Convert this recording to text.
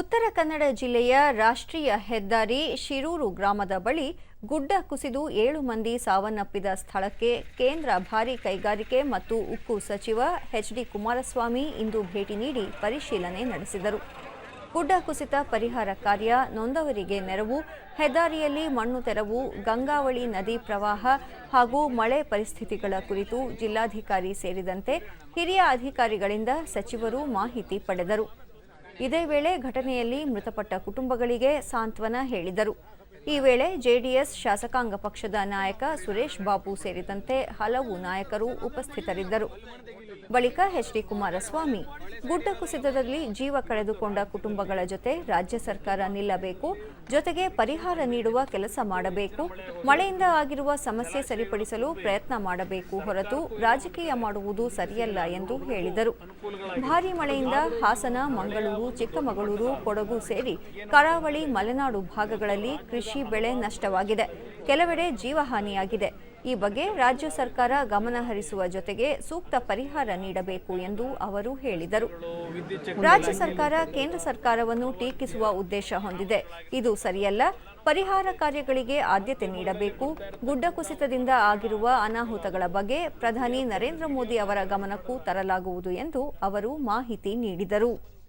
ಉತ್ತರ ಕನ್ನಡ ಜಿಲ್ಲೆಯ ರಾಷ್ಟ್ರೀಯ ಹೆದ್ದಾರಿ ಶಿರೂರು ಗ್ರಾಮದ ಬಳಿ ಗುಡ್ಡ ಕುಸಿದು ಏಳು ಮಂದಿ ಸಾವನ್ನಪ್ಪಿದ ಸ್ಥಳಕ್ಕೆ ಕೇಂದ್ರ ಭಾರಿ ಕೈಗಾರಿಕೆ ಮತ್ತು ಉಕ್ಕು ಸಚಿವ ಎಚ್ಡಿ ಕುಮಾರಸ್ವಾಮಿ ಇಂದು ಭೇಟಿ ನೀಡಿ ಪರಿಶೀಲನೆ ನಡೆಸಿದರು. ಗುಡ್ಡ ಕುಸಿತ ಪರಿಹಾರ ಕಾರ್ಯ ನೊಂದವರಿಗೆ ನೆರವು, ಹೆದ್ದಾರಿಯಲ್ಲಿ ಮಣ್ಣು ತೆರವು, ಗಂಗಾವಳಿ ನದಿ ಪ್ರವಾಹ ಹಾಗೂ ಮಳೆ ಪರಿಸ್ಥಿತಿಗಳ ಕುರಿತು ಜಿಲ್ಲಾಧಿಕಾರಿ ಸೇರಿದಂತೆ ಹಿರಿಯ ಅಧಿಕಾರಿಗಳಿಂದ ಸಚಿವರು ಮಾಹಿತಿ ಪಡೆದರು. ಇದೇ ವೇಳೆ ಘಟನೆಯಲ್ಲಿ ಮೃತಪಟ್ಟ ಕುಟುಂಬಗಳಿಗೆ ಸಾಂತ್ವನ ಹೇಳಿದರು. ಈ ವೇಳೆ ಜೆಡಿಎಸ್ ಶಾಸಕಾಂಗ ಪಕ್ಷದ ನಾಯಕ ಸುರೇಶ್ ಬಾಬು ಸೇರಿದಂತೆ ಹಲವು ನಾಯಕರು ಉಪಸ್ಥಿತರಿದ್ದರು. ಬಳಿಕ ಎಚ್ಡಿ ಕುಮಾರಸ್ವಾಮಿ, ಗುಡ್ಡ ಕುಸಿತದಲ್ಲಿ ಜೀವ ಕಳೆದುಕೊಂಡ ಕುಟುಂಬಗಳ ಜೊತೆ ರಾಜ್ಯ ಸರ್ಕಾರ ನಿಲ್ಲಬೇಕು, ಜೊತೆಗೆ ಪರಿಹಾರ ನೀಡುವ ಕೆಲಸ ಮಾಡಬೇಕು, ಮಳೆಯಿಂದ ಆಗಿರುವ ಸಮಸ್ಯೆ ಸರಿಪಡಿಸಲು ಪ್ರಯತ್ನ ಮಾಡಬೇಕು ಹೊರತು ರಾಜಕೀಯ ಮಾಡುವುದು ಸರಿಯಲ್ಲ ಎಂದು ಹೇಳಿದರು. ಭಾರೀ ಮಳೆಯಿಂದ ಹಾಸನ, ಮಂಗಳೂರು, ಚಿಕ್ಕಮಗಳೂರು, ಕೊಡಗು ಸೇರಿ ಕರಾವಳಿ ಮಲೆನಾಡು ಭಾಗಗಳಲ್ಲಿ ಕೃಷಿ ಬೆಳೆ ನಷ್ಟವಾಗಿದೆ. ಕೆಲವೆಡೆ ಜೀವಹಾನಿಯಾಗಿದೆ. ಈ ಬಗ್ಗೆ ರಾಜ್ಯ ಸರ್ಕಾರ ಗಮನ ಹರಿಸುವ ಜೊತೆಗೆ ಸೂಕ್ತ ಪರಿಹಾರ ನೀಡಬೇಕು ಎಂದು ಅವರು ಹೇಳಿದರು. ರಾಜ್ಯ ಸರ್ಕಾರ ಕೇಂದ್ರ ಸರ್ಕಾರವನ್ನು ಟೀಕಿಸುವ ಉದ್ದೇಶ ಹೊಂದಿದೆ. ಇದು ಸರಿಯಲ್ಲ. ಪರಿಹಾರ ಕಾರ್ಯಗಳಿಗೆ ಆದ್ಯತೆ ನೀಡಬೇಕು. ಗುಡ್ಡ ಕುಸಿತದಿಂದ ಆಗಿರುವ ಅನಾಹುತಗಳ ಬಗ್ಗೆ ಪ್ರಧಾನಿ ನರೇಂದ್ರ ಮೋದಿ ಅವರ ಗಮನಕ್ಕೂ ತರಲಾಗುವುದು ಎಂದು ಅವರು ಮಾಹಿತಿ ನೀಡಿದರು.